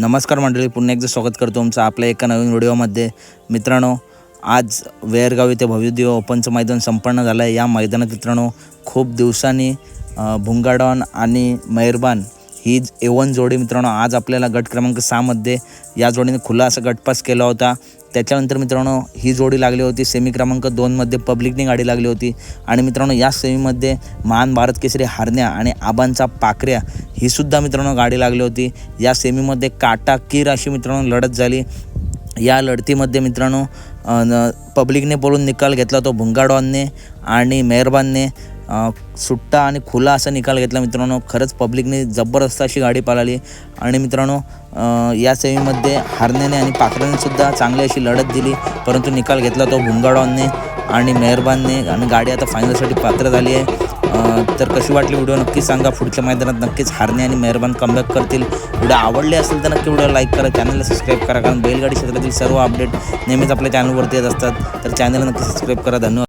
नमस्कार मंडळी पुन्हा एकदा स्वागत करतो तुमचं आपल्या एका नवीन व्हिडिओमध्ये. मित्रांनो आज वेरगाव येथे भव्यदेव ओपनचं मैदान संपन्न झालं आहे या मैदानात मित्रांनो खूप दिवसांनी भुंगाडॉन आणि मेहरबान ही एवन जोडी मित्रांनो आज आपल्याला गट क्रमांक सहामध्ये या जोडीने खुला असा गटपास केला होता. त्याच्यानंतर मित्रांनो ही जोडी लागली होती सेमी क्रमांक दोनमध्ये पब्लिकनी गाडी लागली होती. आणि मित्रांनो या सेमीमध्ये महान भारत केसरी हारण्या आणि आबांचा पाकऱ्या ही सुद्धा मित्रांनो गाडी लागली होती. या सेमीमध्ये काटाकीर अशी मित्रांनो लढत झाली. या लढतीमध्ये मित्रांनो पब्लिकने बोलून निकाल घेतला तो भुंगाडॉनने आणि मेहरबानने. सुट्टा आणि खुला असा निकाल घेतला. मित्रांनो खरंच पब्लिकने जबरदस्त अशी गाडी पाळली. आणि मित्रांनो या सेमीमध्ये हारण्याने आणि पाखरानेसुद्धा चांगली अशी लढत दिली. परंतु निकाल घेतला तो भुंगाडॉनने आणि मेहरबानने. आणि गाडी आता फायनलसाठी पात्र झाली आहे. तर कशी वाटली व्हिडिओ नक्की सांगा. पुढच्या मैदानात नक्कीच हारणे आणि मेहरबान कमबॅक करतील. व्हिडिओ आवडले असेल तर नक्की व्हिडिओ लाईक करा. चॅनलला सबस्क्राईब करा. कारण बैलगाडी क्षेत्रातील सर्व अपडेट नेहमीच आपल्या चॅनलवरती येत असतात. तर चॅनलला नक्की सबस्क्राईब करा. धन्यवाद.